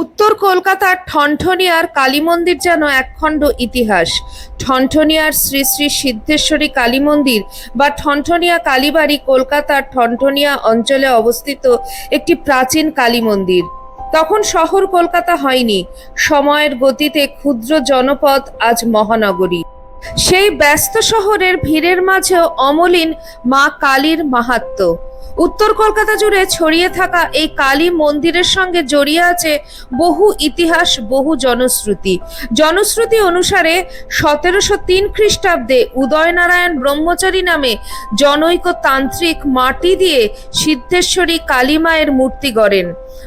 উত্তর কলকাতার ঠনঠনিয়ার কালী মন্দির যেন একখণ্ড ইতিহাস। ঠনঠনিয়ার শ্রী শ্রী সিদ্ধেশ্বরী কালী মন্দির বা ঠনঠনিয়া কালীবাড়ি কলকাতার ঠনঠনিয়া অঞ্চলে অবস্থিত একটি প্রাচীন কালী মন্দির তখন শহর কলকাতা হয়নি। সময়ের গতিতে ক্ষুদ্র জনপদ আজ মহানগরী। সেই ব্যস্ত শহরের ভিড়ের মাঝেও অমলিন মা কালীর মাহাত্ম্য উত্তর কলকাতা জুড়ে ছড়িয়ে থাকা এই কালী মন্দিরের সঙ্গে জড়িয়ে আছে বহু ইতিহাস, বহু জনশ্রুতি। জনশ্রুতি অনুসারে সতেরোশো তিন খ্রিস্টাব্দে উদয়নারায়ণ ব্রহ্মচারী নামে জনৈক তান্ত্রিক মাটি দিয়ে সিদ্ধেশ্বরী কালী মায়ের মূর্তি গড়েন।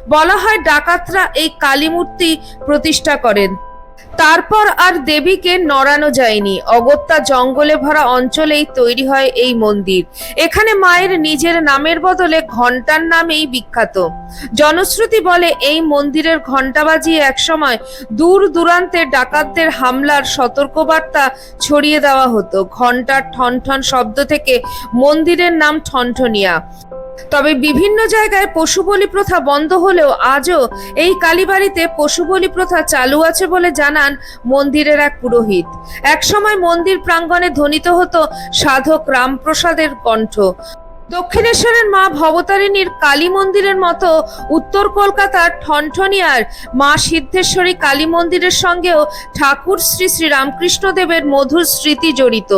বলা হয় ডাকাতরা এই কালী মূর্তি প্রতিষ্ঠা করেন। তারপর আর দেবীকে নড়ানো যায়নি। অগত্যা জঙ্গলে ভরা অঞ্চলেই তৈরি হয় এই মন্দির। এখানে মায়ের নিজের নামের বদলে ঘণ্টার নামেই বিখ্যাত। জনশ্রুতি বলে এই মন্দিরের ঘণ্টা বাজিয়ে একসময় দূর দূরান্তে ডাকাতদের হামলার সতর্কবার্তা ছড়িয়ে দেওয়া হতো। ঘণ্টার ঠন ঠন শব্দ থেকে মন্দিরের নাম ঠনঠনিয়া। তবে বিভিন্ন জায়গায় পশু বলি প্রথা বন্ধ হলেও আজও এই কালীবাড়িতে পশু বলি প্রথা চালু আছে বলে জানান মন্দিরের এক পুরোহিত। একসময় মন্দির প্রাঙ্গণে ধ্বনিত হতো সাধক রামপ্রসাদের কণ্ঠ। দক্ষিণেশ্বরের মা ভবতারিণীর কালী মন্দিরের মতো উত্তর কলকাতার ঠনঠনিয়ার মা সিদ্ধেশ্বরী কালী মন্দিরের সঙ্গেও ঠাকুর শ্রী শ্রী রামকৃষ্ণদেবের মধুর স্মৃতি জড়িত।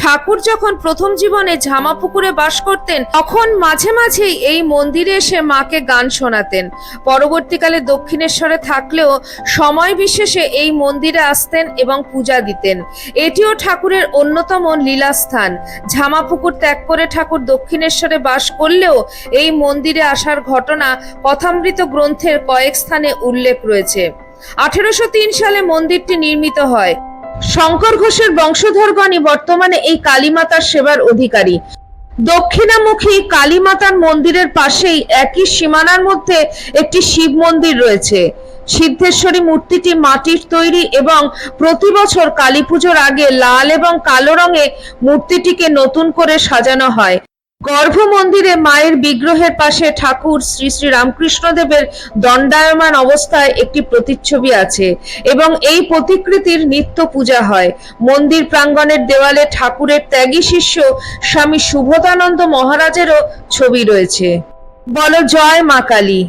ঠাকুর যখন প্রথম জীবনে ঝামাপুকুরে বাস করতেন, তখন মাঝে মাঝেই এই মন্দিরে এসে মাকে গান শোনাতেন। পরবর্তীকালে দক্ষিণেশ্বরে থাকলেও সময় বিশেষে এই মন্দিরে আসতেন এবং পূজা দিতেন। এটিও ঠাকুরের অন্যতম লীলাস্থান। ঝামাপুকুর ত্যাগ করে ঠাকুর দক্ষিণেশ্বরে বাস করলেও এই মন্দিরে আসার ঘটনা কথামৃত গ্রন্থের কয়েক স্থানে উল্লেখ রয়েছে। আঠেরোশো তিন সালে মন্দিরটি নির্মিত হয়। শঙ্কর ঘোষের বংশধরগণই বর্তমানে এই কালীমাতার সেবার অধিকারী। দক্ষিণামুখী কালীমাতার মন্দিরের পাশেই একই সীমানার মধ্যে একটি শিব মন্দির রয়েছে। সিদ্ধেশ্বরী মূর্তিটি মাটির তৈরি এবং প্রতি বছর কালী আগে লাল এবং কালো রঙে মূর্তিটিকে নতুন করে সাজানো হয়। গর্ভ মন্দিরে মায়ের বিগ্রহের পাশে ঠাকুর শ্রী শ্রী রামকৃষ্ণদেবের দণ্ডায়মান অবস্থায় একটি প্রতিচ্ছবি আছে এবং এই প্রতিকৃতির নিত্য পূজা হয়। মন্দির প্রাঙ্গণের দেওয়ালে ঠাকুরের ত্যাগী শিষ্য স্বামী শুভদানন্দ মহারাজেরও ছবি রয়েছে। বল জয় মা কালী।